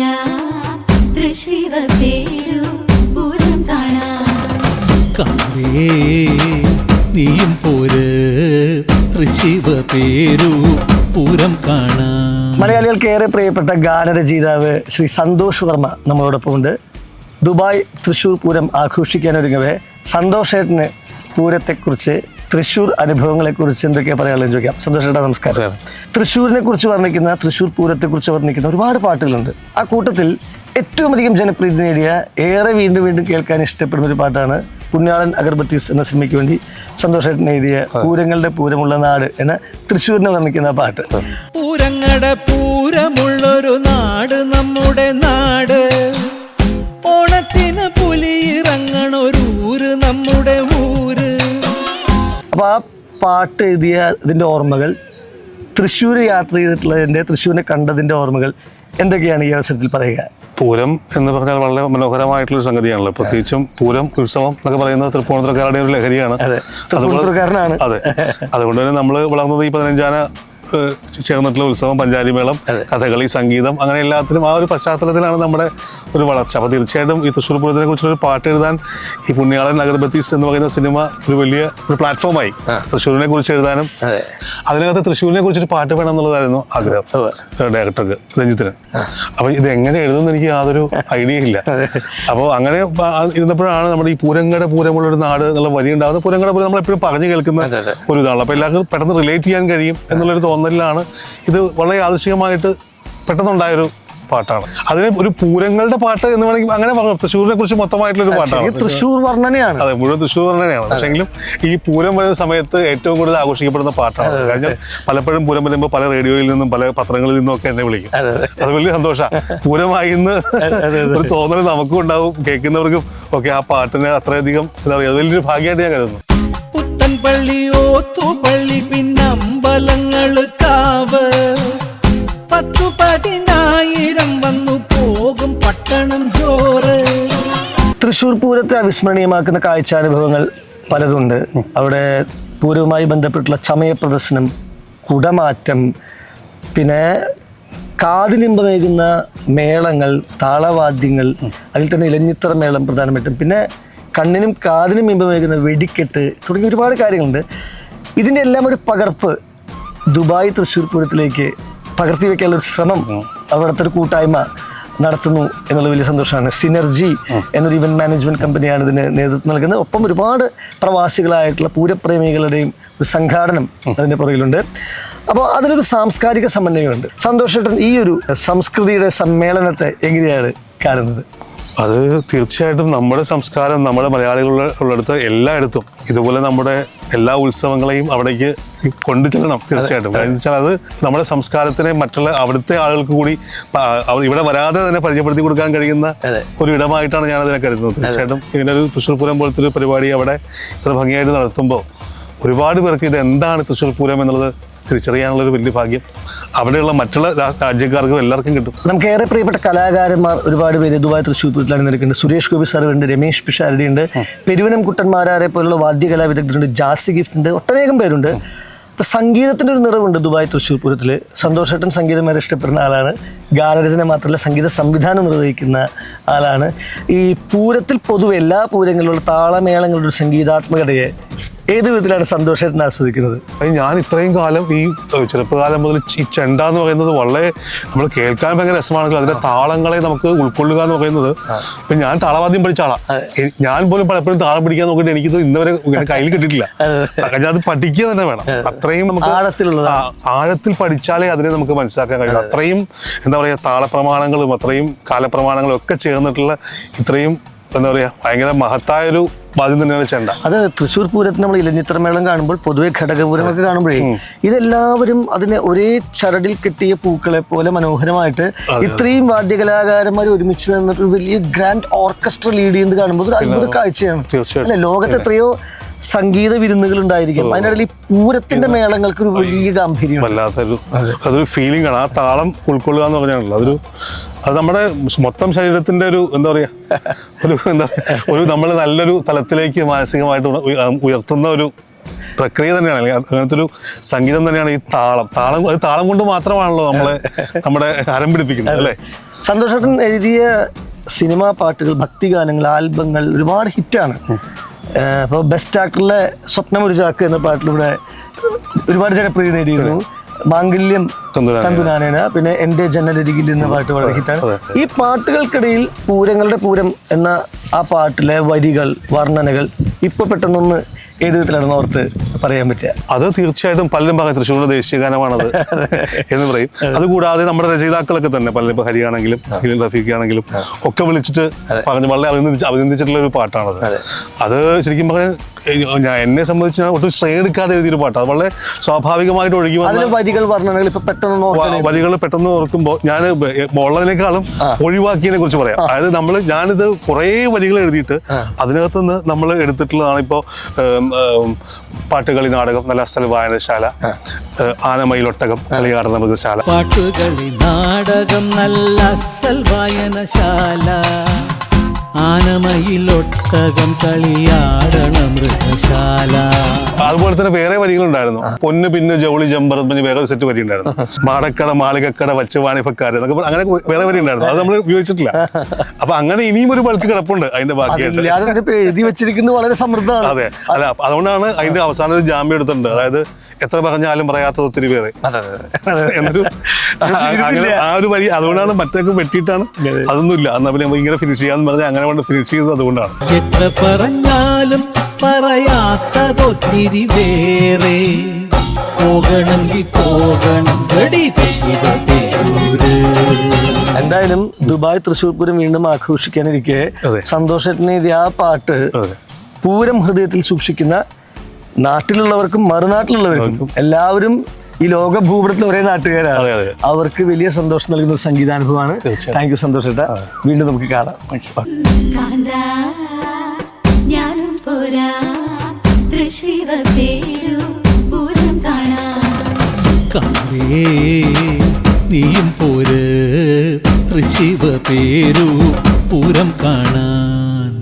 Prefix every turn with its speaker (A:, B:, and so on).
A: പോരാ തൃശിവ പേരു പൂരം കാണാം
B: കാവേ നീയും പോര് തൃശിവ പേരു പൂരം കാണാ.
C: മലയാളികൾക്ക് ഏറെ പ്രിയപ്പെട്ട ഗാനരചയിതാവ് ശ്രീ സന്തോഷ് വർമ്മ നമ്മളോടൊപ്പം ഉണ്ട്. ദുബായ് തൃശ്ശൂർ പൂരം ആഘോഷിക്കാനൊരുങ്ങവേ സന്തോഷേട്ടന് പൂരത്തെക്കുറിച്ച് തൃശ്ശൂർ അനുഭവങ്ങളെക്കുറിച്ച് എന്തൊക്കെയാ പറയാനുള്ളത് ചോദിക്കാം. സന്തോഷേട്ടാ നമസ്കാരം. തൃശ്ശൂരിനെ കുറിച്ച് വർണിക്കുന്ന തൃശ്ശൂർ പൂരത്തെക്കുറിച്ച് വർണിക്കുന്ന ഒരുപാട് പാട്ടുകളുണ്ട്. ആ കൂട്ടത്തിൽ ഏറ്റവും അധികം ജനപ്രീതി നേടിയ ഏറെ വീണ്ടും വീണ്ടും കേൾക്കാൻ ഇഷ്ടപ്പെടുന്ന ഒരു പാട്ടാണ് പുണ്യാളൻ അഗർബത്തീസ് എന്ന സിനിമയ്ക്ക് വേണ്ടി സന്തോഷേട്ടൻ എഴുതിയ പൂരങ്ങളുടെ പൂരമുള്ള നാട് എന്ന തൃശ്ശൂരിനെ വർണിക്കുന്ന പാട്ട്.
B: പൂരങ്ങളുടെ പൂരമുള്ളൊരു നാട് നമ്മുടെ നാട്. ഓണത്തിന് പുലിയിറങ്ങണൊരു ഊര് നമ്മുടെ
C: അപ്പോൾ ആ പാട്ട് എഴുതിയ ഇതിന്റെ ഓർമ്മകൾ തൃശ്ശൂർ യാത്ര ചെയ്തിട്ടുള്ളതിന്റെ തൃശ്ശൂരിനെ കണ്ടതിന്റെ ഓർമ്മകൾ എന്തൊക്കെയാണ് ഈ അവസരത്തിൽ പറയുക?
D: പൂരം എന്ന് പറഞ്ഞാൽ വളരെ മനോഹരമായിട്ടുള്ള സംഗതിയാണല്ലോ. പ്രത്യേകിച്ചും പൂരം ഉത്സവം എന്നൊക്കെ പറയുന്നത് തൃപ്പൂണിത്തുറക്കാരുടെ ഒരു ലഹരിയാണ്.
C: അതെ.
D: അതുകൊണ്ട് തന്നെ നമ്മൾ വളർന്നത് ഈ പതിനഞ്ചാന ചേർന്നിട്ടുള്ള ഉത്സവം പഞ്ചാരി മേളം കഥകളി സംഗീതം അങ്ങനെ എല്ലാത്തിനും ആ ഒരു പശ്ചാത്തലത്തിലാണ് നമ്മുടെ ഒരു വളർച്ച. അപ്പോൾ തീർച്ചയായിട്ടും ഈ തൃശ്ശൂർ പൂരത്തിനെ ഒരു പാട്ട് എഴുതാൻ ഈ പുണ്യാളൻ നഗർബത്തീസ് എന്ന് പറയുന്ന സിനിമ ഒരു വലിയ ഒരു പ്ലാറ്റ്ഫോമായി തൃശ്ശൂരിനെ കുറിച്ച് എഴുതാനും അതിനകത്ത് തൃശ്ശൂരിനെ കുറിച്ച് ഒരു പാട്ട് വേണം എന്നുള്ളതായിരുന്നു ആഗ്രഹം. ഡയറക്ടർക്ക് രഞ്ജിത്തിന്. അപ്പൊ ഇത് എങ്ങനെ എഴുതുമെന്ന് എനിക്ക് യാതൊരു ഐഡിയ ഇല്ല. അപ്പോൾ അങ്ങനെ ഇരുന്നപ്പോഴാണ് നമ്മുടെ ഈ പൂരങ്ങടെ പൂരമുള്ള ഒരു നാട് എന്നുള്ള വരി ഉണ്ടാകുന്നത്. പൂരങ്ങടെ പൂരം നമ്മൾ എപ്പോഴും പറഞ്ഞു കേൾക്കുന്ന ഒരു ഇതാണ്. അപ്പോൾ എല്ലാവർക്കും പെട്ടെന്ന് റിലേറ്റ് ചെയ്യാൻ കഴിയും എന്നുള്ളൊരു തോന്നലിലാണ് ഇത് വളരെ യാദൃശികമായിട്ട് പെട്ടെന്നുണ്ടായൊരു പാട്ടാണ്. അതിന് ഒരു പൂരങ്ങളുടെ പാട്ട് എന്ന് വേണമെങ്കിൽ അങ്ങനെ പറഞ്ഞു തൃശ്ശൂരിനെ കുറിച്ച് മൊത്തമായിട്ടുള്ള ഒരു പാട്ടാണ്.
C: തൃശ്ശൂർ വർണനയാണ്.
D: അതെ മുഴുവൻ തൃശ്ശൂർ വർണനയാണ്. പക്ഷെങ്കിലും ഈ പൂരം വരുന്ന സമയത്ത് ഏറ്റവും കൂടുതൽ ആഘോഷിക്കപ്പെടുന്ന പാട്ടാണ്. കാരണം പലപ്പോഴും പൂരം വരുമ്പോൾ പല റേഡിയോയിൽ നിന്നും പല പത്രങ്ങളിൽ നിന്നും ഒക്കെ എന്നെ വിളിക്കും. അത് വലിയ സന്തോഷമാണ് പൂരമായി എന്ന് ഒരു തോന്നൽ നമുക്കും ഉണ്ടാവും. കേൾക്കുന്നവർക്കും ഒക്കെ ആ പാട്ടിന് അത്രയധികം എന്താ പറയുക വലിയൊരു ഭാഗ്യമായിട്ട് ഞാൻ കരുതുന്നു.
B: പള്ളി ഓത്തുപള്ളി പിന്നമ്പലങ്ങൾ കാവ്. പത്തു പതിനായിരം വന്നു പോകും പട്ടണം ചോറ്.
C: തൃശ്ശൂർ പൂരത്തെ അവിസ്മരണീയമാക്കുന്ന കാഴ്ചാനുഭവങ്ങൾ പലതുണ്ട്. അവിടെ പൂരവുമായി ബന്ധപ്പെട്ടുള്ള ചമയ പ്രദർശനം കുടമാറ്റം പിന്നെ കാതിനിമ്പമേകുന്ന മേളങ്ങൾ താളവാദ്യങ്ങൾ അതിൽ തന്നെ ഇലഞ്ഞിത്തറ മേളം പ്രധാനമായിട്ടും. പിന്നെ കണ്ണിനും കാതിനും ഇമ്പമേകുന്ന വെടിക്കെട്ട് തുടങ്ങിയ ഒരുപാട് കാര്യങ്ങളുണ്ട്. ഇതിന്റെ എല്ലാം ഒരു പകർപ്പ് ദുബായ് തൃശ്ശൂർ പൂരത്തിലേക്ക് പകർത്തി വെക്കാനുള്ള ഒരു ശ്രമം അവിടുത്തെ ഒരു കൂട്ടായ്മ നടത്തുന്നു എന്നുള്ള വലിയ സന്തോഷമാണ്. സിനർജി എന്നൊരു ഇവന്റ് മാനേജ്മെന്റ് കമ്പനിയാണ് ഇതിന് നേതൃത്വം നൽകുന്നത്. ഒപ്പം ഒരുപാട് പ്രവാസികളായിട്ടുള്ള പൂരപ്രേമികളുടെയും ഒരു സംഘാടനം അതിന്റെ പുറകിലുണ്ട്. അപ്പോൾ അതിനൊരു സാംസ്കാരിക സമന്വയമുണ്ട്. സന്തോഷേട്ടൻ ഈ ഒരു സംസ്കൃതിയുടെ സമ്മേളനത്തെ എങ്ങനെയാണ് കാണുന്നത്?
D: അത് തീർച്ചയായിട്ടും നമ്മുടെ സംസ്കാരം നമ്മുടെ മലയാളികളുടെ ഉള്ളിടത്ത് എല്ലായിടത്തും ഇതുപോലെ നമ്മുടെ എല്ലാ ഉത്സവങ്ങളെയും അവിടേക്ക് കൊണ്ടു ചെല്ലണം തീർച്ചയായിട്ടും കാരണം വെച്ചാൽ അത് നമ്മുടെ സംസ്കാരത്തിനെ മറ്റുള്ള അവിടുത്തെ ആളുകൾക്ക് കൂടി ഇവിടെ വരാതെ തന്നെ പരിചയപ്പെടുത്തി കൊടുക്കാൻ കഴിയുന്ന ഒരു ഇടമായിട്ടാണ് ഞാൻ അതിനെ കരുതുന്നത് തീർച്ചയായിട്ടും ഇങ്ങനെ ഒരു തൃശ്ശൂർ പൂരം പോലത്തെ ഒരു പരിപാടി അവിടെ ഇത്ര ഭംഗിയായിട്ട് നടത്തുമ്പോൾ ഒരുപാട് പേർക്ക് ഇത് എന്താണ് തൃശ്ശൂർ പൂരം എന്നുള്ളത് തിരിച്ചറിയാനുള്ള ഒരു വലിയ ഭാഗ്യം അവിടെയുള്ള മറ്റുള്ള രാജ്യക്കാർക്കും എല്ലാവർക്കും കിട്ടും.
C: നമുക്ക് ഏറെ പ്രിയപ്പെട്ട കലാകാരന്മാർ ഒരുപാട് പേര് ദുബായ് തൃശ്ശൂർ പൂരത്തിലാണ് നിൽക്കുന്നത് സുരേഷ് ഗോപി സാർ ഉണ്ട് രമേശ് പിഷാരടി ഉണ്ട് പെരുവനം കുട്ടന്മാരാരെ പോലുള്ള വാദ്യകലാ വിദഗ്ധരുണ്ട്. ജാസി ഗിഫ്റ്റ് ഉണ്ട് ഒട്ടനേകം പേരുണ്ട്. ഇപ്പൊ സംഗീതത്തിന്റെ ഒരു നിറവുണ്ട് ദുബായ് തൃശ്ശൂർ പൂരത്തിൽ സന്തോഷേട്ടൻ സംഗീതം വരെ ഇഷ്ടപ്പെടുന്ന ആളാണ്. ഗാനരചന മാത്രമല്ല സംഗീത സംവിധാനം നിർവഹിക്കുന്ന ആളാണ്. ഈ പൂരത്തിൽ പൊതുവെ എല്ലാ പൂരങ്ങളിലുള്ള താളമേളങ്ങളുടെ ഒരു സംഗീതാത്മകതയെ ഏത് വിധത്തിലാണ് സന്തോഷമായിട്ട് ആസ്വദിക്കുന്നത്?
D: ഞാൻ ഇത്രയും കാലം ഈ ചെറുപ്പകാലം മുതൽ ഈ ചെണ്ട എന്ന് പറയുന്നത് വളരെ നമ്മൾ കേൾക്കാൻ ഭയങ്കര രസമാണെങ്കിലും അതിന്റെ താളങ്ങളെ നമുക്ക് ഉൾക്കൊള്ളുക എന്ന് പറയുന്നത് ഇപ്പൊ ഞാൻ താളവാദ്യം പഠിച്ച ആളാ. ഞാൻ പോലും പലപ്പോഴും താളം പിടിക്കാൻ നോക്കിയിട്ട് എനിക്കിത് ഇന്നവരെ കയ്യിൽ കിട്ടിയിട്ടില്ല. ഞാൻ അത് പഠിക്കുക തന്നെ വേണം. അത്രയും നമുക്ക് ആഴത്തിലുള്ള ആഴത്തിൽ പഠിച്ചാലേ അതിനെ നമുക്ക് മനസ്സിലാക്കാൻ കഴിയും. അത്രയും എന്താ പറയാ താളപ്രമാണങ്ങളും അത്രയും കാലപ്രമാണങ്ങളും ഒക്കെ ചേർന്നിട്ടുള്ള ഇത്രയും എന്താ പറയാ ഭയങ്കര മഹത്തായൊരു വാദ്യം തന്നെയാണ് ചെണ്ട.
C: അത് തൃശ്ശൂർ പൂരത്തിന് നമ്മൾ ഇലഞ്ഞിത്രമേളം കാണുമ്പോൾ പൊതുവെ ഘടകപൂരമൊക്കെ കാണുമ്പോഴേ ഇതെല്ലാവരും അതിനെ ഒരേ ചരടിൽ കിട്ടിയ പൂക്കളെ പോലെ മനോഹരമായിട്ട് ഇത്രയും വാദ്യകലാകാരന്മാർ ഒരുമിച്ച് നിന്നിട്ട് വലിയ ഗ്രാൻഡ് ഓർക്കസ്ട്ര ലീഡ് ചെയ്യുന്നത് കാണുമ്പോൾ ഒരു അത്ഭുത കാഴ്ചയാണ്. അല്ലെ? ലോകത്ത് എത്രയോ സംഗീത വിരുന്നുകൾ ഉണ്ടായിരിക്കും. അതിനിടയിൽ പൂരത്തിന്റെ മേളങ്ങൾക്ക് ഒരു വലിയ ഗാംഭീര്യം.
D: വല്ലാത്തൊരു അതൊരു ഫീലിംഗ് ആണ്. ആ താളം ഉൾക്കൊള്ളുക എന്ന് പറഞ്ഞാണല്ലോ. അതൊരു അത് നമ്മുടെ മൊത്തം ശരീരത്തിന്റെ ഒരു എന്താ പറയാ ഒരു എന്താ പറയാ ഒരു നമ്മൾ നല്ലൊരു തലത്തിലേക്ക് മാനസികമായിട്ട് ഉയർത്തുന്ന ഒരു പ്രക്രിയ തന്നെയാണ്. അല്ലെങ്കിൽ അങ്ങനത്തെ ഒരു സംഗീതം തന്നെയാണ് ഈ താളം. താളം അത് താളം കൊണ്ട് മാത്രമാണല്ലോ നമ്മളെ നമ്മുടെ ഹരം പിടിപ്പിക്കുന്നത് അല്ലേ?
C: സന്തോഷേട്ടൻ എഴുതിയ സിനിമാ പാട്ടുകൾ ഭക്തിഗാനങ്ങൾ ആൽബങ്ങൾ ഒരുപാട് ഹിറ്റാണ്. അപ്പോൾ ബെസ്റ്റ് ആക്ടറിലെ സ്വപ്നം ഒരു ചാക്ക് എന്ന പാട്ടിലൂടെ ഒരുപാട് ജനപ്രീതി നേടിയിരുന്നു. മാംഗല്യം
D: തന്തുനാനേന.
C: പിന്നെ എന്റെ ജനലരികിൽ എന്ന പാട്ട് വളരെ ഹിറ്റാണ്. ഈ പാട്ടുകൾക്കിടയിൽ പൂരങ്ങളുടെ പൂരം എന്ന ആ പാട്ടിലെ വരികൾ വർണനകൾ ഇപ്പൊ പെട്ടെന്നൊന്ന് ഏത് വിധത്തിലാണ് ഓർത്ത് പറയാൻ പറ്റുക
D: അത് തീർച്ചയായിട്ടും പലരും പറയും തൃശ്ശൂരിന്റെ ദേശീയ ഗാനമാണത് എന്ന് പറയും. അതുകൂടാതെ നമ്മുടെ രചയിതാക്കളൊക്കെ തന്നെ പലരും ഇപ്പൊ ഹരിയാണെങ്കിലും ഹിലിൻ റഫീഖ് ആണെങ്കിലും ഒക്കെ വിളിച്ചിട്ട് പറഞ്ഞു വളരെ അഭിനന്ദിച്ച് അഭിനന്ദിച്ചിട്ടുള്ള ഒരു പാട്ടാണത്. അത്. ശരിക്കും പറഞ്ഞാൽ ഞാൻ എന്നെ സംബന്ധിച്ച് ഞാൻ ഒട്ടും ശ്രേ എടുക്കാതെ എഴുതിയൊരു പാട്ടാണ് അത് വളരെ സ്വാഭാവികമായിട്ട് ഒഴുകി വന്ന
C: വരികൾ പെട്ടെന്ന്
D: വരികൾ പെട്ടെന്ന് ഓർക്കുമ്പോൾ ഞാൻ ഉള്ളതിനേക്കാളും ഒഴിവാക്കിയതിനെ കുറിച്ച് പറയാം. അതായത് നമ്മൾ ഞാനിത് കുറേ വരികൾ എഴുതിയിട്ട് അതിനകത്ത് നിന്ന് നമ്മൾ എടുത്തിട്ടുള്ളതാണ് ഇപ്പോൾ പാട്ടുകളി നാടകം നല്ല അസ്ഥൽ വായനശാല ആനമയിൽ ആനമയിലൊട്ടകം കളിയാടുന്ന മൃഗശാല
B: പാട്ടുകളി നാടകം നല്ല അസൽ വായനശാല. ആനമയിലൊട്ടകം കളിയാടണ മൃഗശാല.
D: അതുപോലെ തന്നെ വേറെ വരികളുണ്ടായിരുന്നു. പൊന്ന് പിന്നെ ജൗളി ജമ്പർ പിന്നെ പറഞ്ഞ് വേറെ ഒരു സെറ്റ് വരി ഉണ്ടായിരുന്നു മാടക്കട മാളികക്കട വച്ചവാണിഫക്കാര് എന്നൊക്കെ അങ്ങനെ വേറെ വരി ഉണ്ടായിരുന്നു അത് നമ്മൾ ഉപയോഗിച്ചിട്ടില്ല. അപ്പൊ അങ്ങനെ ഇനിയും ഒരു ബൾക്ക് കിടപ്പുണ്ട് അതിന്റെ ബാക്കിയായിട്ട്.
C: എഴുതി വെച്ചിരിക്കുന്നത് വളരെ സമൃദ്ധമാണ്.
D: അതെ. അല്ല അതുകൊണ്ടാണ് അതിന്റെ അവസാനം ഒരു ജാമ്യം എടുത്തിട്ടുണ്ട്. അതായത് എത്ര പറഞ്ഞാലും പറയാത്തത് ഒത്തിരി പേര്. എന്നൊരു അങ്ങനെ ആ ഒരു വഴി അതുകൊണ്ടാണ് മറ്റൊക്കെ വെട്ടിയിട്ടാണ് അതൊന്നുമില്ല. എന്നാ പിന്നെ ഇങ്ങനെ ഫിനിഷ് ചെയ്യാന്ന് പറഞ്ഞാൽ അങ്ങനെ കൊണ്ട് ഫിനിഷ് ചെയ്യുന്നത് അതുകൊണ്ടാണ്.
B: എത്ര പറഞ്ഞാലും പറയാത്തതൊത്തിരി വേറെ. പോകണമെങ്കിൽ പോകണം.
C: എന്തായാലും ദുബായ് തൃശ്ശൂർ പൂരം വീണ്ടും ആഘോഷിക്കാനിരിക്കെ. സന്തോഷത്തിന് ഇത് ആ പാട്ട്. പൂരം ഹൃദയത്തിൽ സൂക്ഷിക്കുന്ന നാട്ടിലുള്ളവർക്കും മറുനാട്ടിലുള്ളവർക്കും എല്ലാവരും ഈ ലോക ഭൂപടത്തിൽ ഒരേ നാട്ടുകാരാണ്. അവർക്ക് വലിയ സന്തോഷം നൽകുന്ന ഒരു സംഗീതാനുഭവമാണ്. താങ്ക് യു സന്തോഷേട്ട വീണ്ടും നമുക്ക് കാണാം.
A: ഞാനും പോരാ. തൃശിവ പേരു പൂരം കാണാം.
B: കാവേ നീയും പോര്. തൃശിവ പേരു പൂരം കാണാൻ